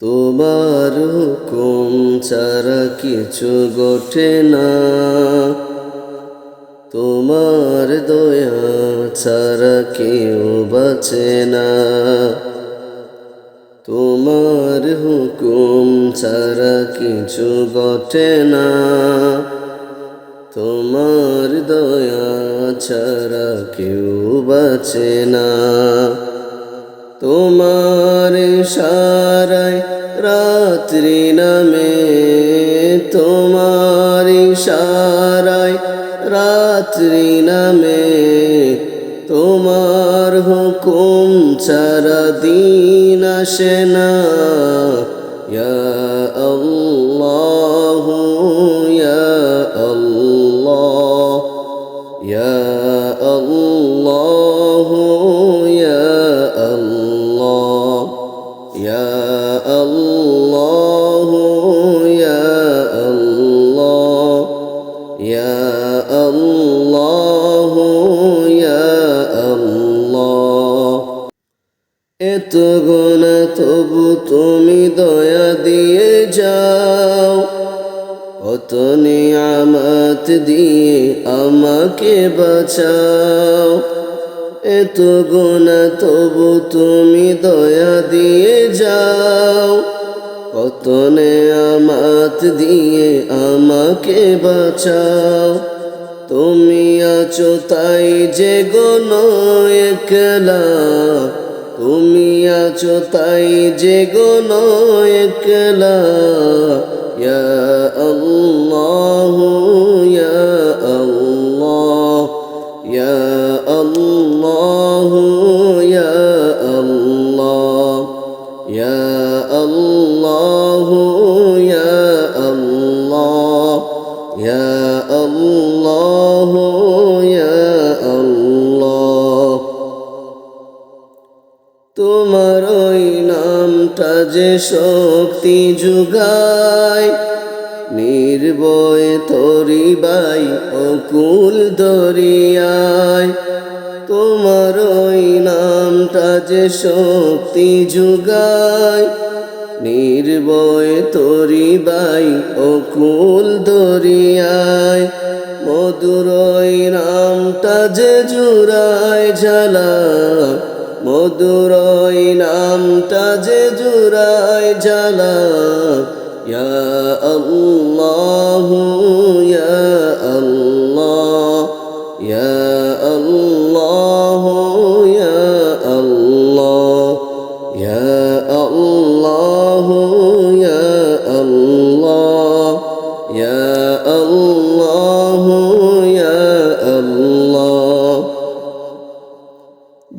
তোমার হুকুম ছাড়া কিছু ঘটে না। তোমার দয়া ছাড়া কেউ বাঁচে না। তোমার হুকুম ছাড়া কিছু ঘটে না। তোমার দয়া ছাড়া কেউ বাঁচে না। তোমার সারায় রাত্রি নামে, তোমার সারায় রাত্রি নামে, তোমার হুকুম ছাড়া দিন আসে না। ইয়া আল্লাহ ইয়া আল্লাহ, ইয়া ইয়া আল্লাহ ইয়া আল্লাহ এত গোনা তবু তুমি দয়া দিয়ে যাও। কত নিয়ামত দিয়ে আমাকে বাঁচাও। এত গোনা তবু তুমি দয়া দিয়ে যাও। কত নেয়ামাত দিয়ে আমাকে বাঁচাও। তুমি আছো তাই যে গণ একলা। তুমি আছো তাই যে গণ একলা। ইয়া আল্লাহ ইয়া আল্লাহ ইয়া আল্লাহ। তোমার ওই নামটা যে শক্তি যুগায়, নির্ভয় তরিবাই অকুল দরিয়ায়। তোমার ওই নামটা যে শক্তি যুগায়, নির্ভয় তরিবাই অকুল দরিয়ায়। মধুর ওই নামটা যে জুড়ায় ঝালা মধুরই নাম তাজে জুরাই জ্বালা। ইয়া আল্লাহ ইয়া আল্লাহ ইয়া আল্লাহ ইয়া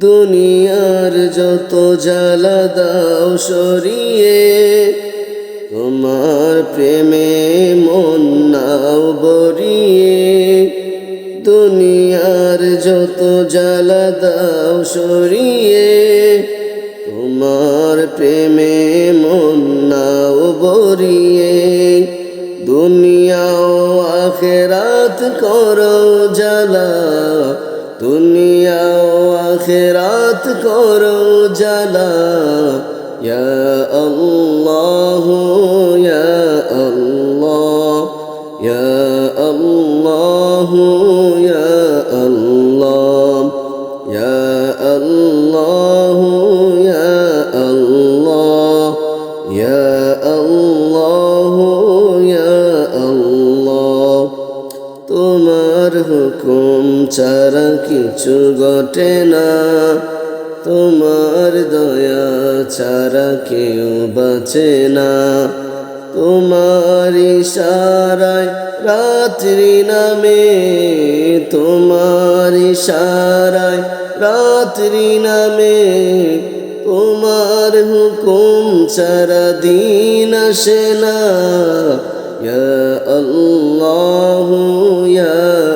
দুনিয়ার যত জ্বালা দাও সরিয়ে, তোমার প্রেমে মন নাও বরিয়ে দুনিয়ার যত জ্বালা দাও সরিয়ে, তোমার প্রেমে মন নাও বরিয়ে দুনিয়াও আখেরাত করো জ্বালা দুনিয়াও আখেরাত করো জ্বালা ইয়া আল্লাহ ইয়া আল্লাহ ইয়া আল্লাহ ইয়া আল্লাহ ইয়া আল্লাহ ইয়া আল্লাহ ইয়া আল্লাহ। তোমার হুকুম ছাড়া কিছু ঘটে না। তোমার দয়া ছাড়া কেউ বাঁচে না। তোমার ইশারায় রাত্রি নামে, তোমার ইশারায় রাত্রি নামে, তোমার হুকুম ছাড়া দিন আসে না। ইয়া ইয়া